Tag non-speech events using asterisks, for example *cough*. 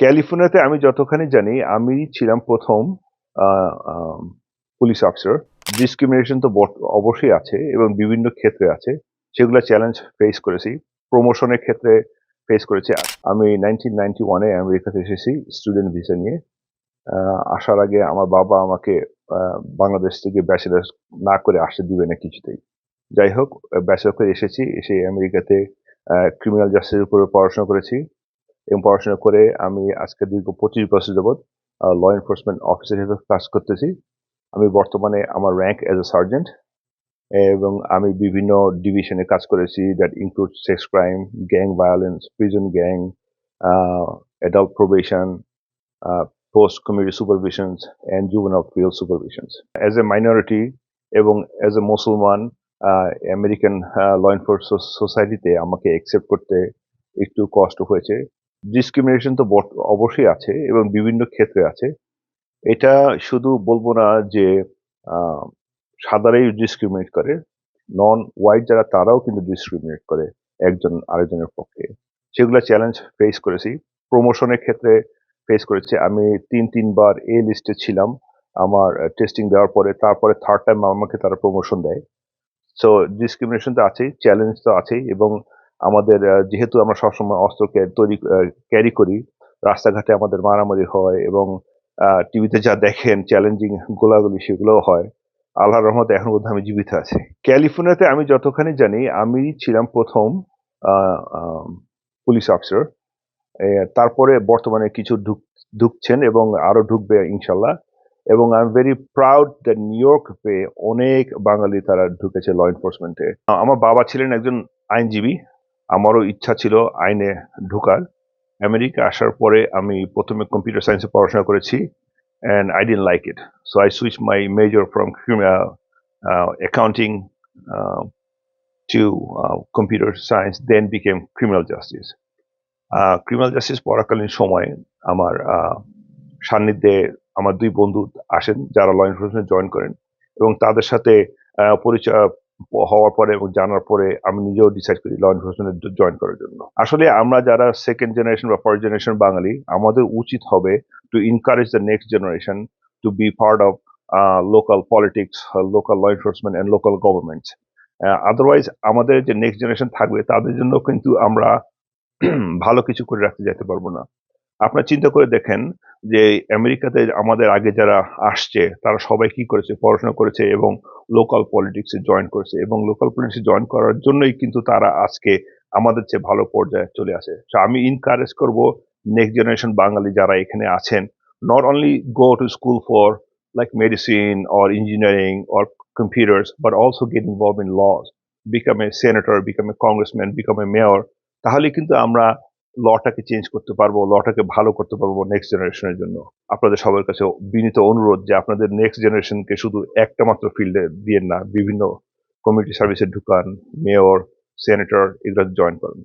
ক্যালিফোর্নিয়াতে আমি যতখানি জানি, আমি ছিলাম প্রথম পুলিশ অফিসার। ডিসক্রিমিনেশন তো অবশ্যই আছে এবং বিভিন্ন ক্ষেত্রে আছে। সেগুলো চ্যালেঞ্জ ফেস করেছি প্রমোশনের ক্ষেত্রে ফেস করেছি। আমি নাইনটিন নাইনটি ওয়ানে আমেরিকাতে এসেছি স্টুডেন্ট ভিসা নিয়ে। আসার আগে আমার বাবা আমাকে বাংলাদেশ থেকে ব্যাচেলার না করে আসতে দিবে না কিছুতেই। যাই হোক ব্যাচেলার করে এসেছি, এসে আমেরিকাতে ক্রিমিনাল জাস্টিসের উপরে পড়াশোনা করেছি। এবং পড়াশোনা করে আমি আজকে দীর্ঘ পঁচিশ বছর যাবৎ ল এনফোর্সমেন্ট অফিসার হিসেবে কাজ করতেছি। আমি বর্তমানে আমার র্যাঙ্ক এজ এ সার্জেন্ট এবং আমি বিভিন্ন ডিভিশনে কাজ করেছি that include sex crime gang violence prison gang adult probation post community supervisions and juvenile field supervisions as a minority এবং অ্যাজ এ মুসলমান আমেরিকান ল এনফোর্স সোসাইটিতে আমাকে অ্যাকসেপ্ট করতে একটু কষ্ট হয়েছে। ডিসক্রিমিনেশন তো অবশ্যই আছে এবং বিভিন্ন ক্ষেত্রে আছে। এটা শুধু বলব না যে সাদারাই ডিসক্রিমিনেট করে নন হোয়াইট যারা তারাও কিন্তু ডিসক্রিমিনেট করে একজন আরেকজনের পক্ষে। সেগুলো চ্যালেঞ্জ ফেস করেছি। প্রমোশনের ক্ষেত্রে ফেস করেছি। আমি তিন, তিনবার এ লিস্টে ছিলাম আমার টেস্টিং দেওয়ার পরে। তারপরে থার্ড টাইম আমাকে তারা প্রমোশন দেয়। সো ডিসক্রিমিনেশন তো আছেই চ্যালেঞ্জ তো আছেই এবং আমাদের যেহেতু আমরা সবসময় অস্ত্র তৈরি ক্যারি করি, রাস্তাঘাটে আমাদের মারামারি হয় এবং টিভিতে যা দেখেন চ্যালেঞ্জিং গোলাগুলি সেগুলোও হয়, আল্লাহর রহমত এখন বোধহয় আমি জীবিত আছি। ক্যালিফোর্নিয়াতে আমি যতখানি জানি, আমি ছিলাম প্রথম পুলিশ অফিসার তারপরে বর্তমানে কিছু ঢুক, ঢুকছেন এবং আরও ঢুকবে ইনশাল্লাহ এবং I am very proud that New York pay অনেক বাঙালি তারা ঢুকেছে ল এনফোর্সমেন্টে আমার বাবা ছিলেন একজন আইনজীবী আমারও ইচ্ছা ছিল আইনে ঢোকার। আমেরিকা আসার পরে আমি প্রথমে কম্পিউটার সায়েন্সে পড়াশোনা করেছি and I didn't like it so I switch my major from accounting to computer science then became criminal justice criminal justice পড়াকালীন সময় আমার সান্নিধ্যে আমার দুই বন্ধু আসেন যারা ল এনফোর্সমেন্ট জয়েন করেন এবং তাদের সাথে পরিচয় হওয়ার পরে এবং জানার পরে আমি নিজেও ডিসাইড করি ল এনফোর্সমেন্ট জয়েন করার জন্য। আসলে আমরা যারা সেকেন্ড জেনারেশন বা ফার্স্ট জেনারেশন বাঙালি, আমাদের উচিত হবে to encourage the next generation to be part of local politics local law enforcement and local governments otherwise আমাদের যে নেক্সট জেনারেশন থাকবে, তাদের জন্য কিন্তু আমরা *clears throat* ভালো কিছু করে রাখতে যেতে পারব না। আপনার চিন্তা করে দেখেন যে আমেরিকাতে আমাদের আগে যারা আসছে তারা সবাই কি করেছে? পড়াশোনা করেছে এবং লোকাল পলিটিক্সে জয়েন করেছে এবং লোকাল পলিটিক্সে জয়েন করার জন্যই কিন্তু তারা আজকে আমাদের চেয়ে ভালো পর্যায়ে চলে আসে। তো আমি ইনকারেজ করব নেক্সট জেনারেশন বাঙালি যারা এখানে আছেন not only go to school for like medicine or engineering or computers, but also get involved in laws, become a senator, become a congressman, become a mayor, তাহলে কিন্তু আমরা লটাকে চেঞ্জ করতে পারব লটাকে ভালো করতে পারব নেক্সট জেনারেশনের জন্য। আপনাদের সবার কাছে বিনীত অনুরোধ যে আপনাদের নেক্সট জেনারেশনকে শুধু একটা মাত্র ফিল্ডে দিয়ে না, বিভিন্ন কমিউনিটি সার্ভিসে ঢুকান মেয়র সেনেটর এগুলো জয়েন করেন।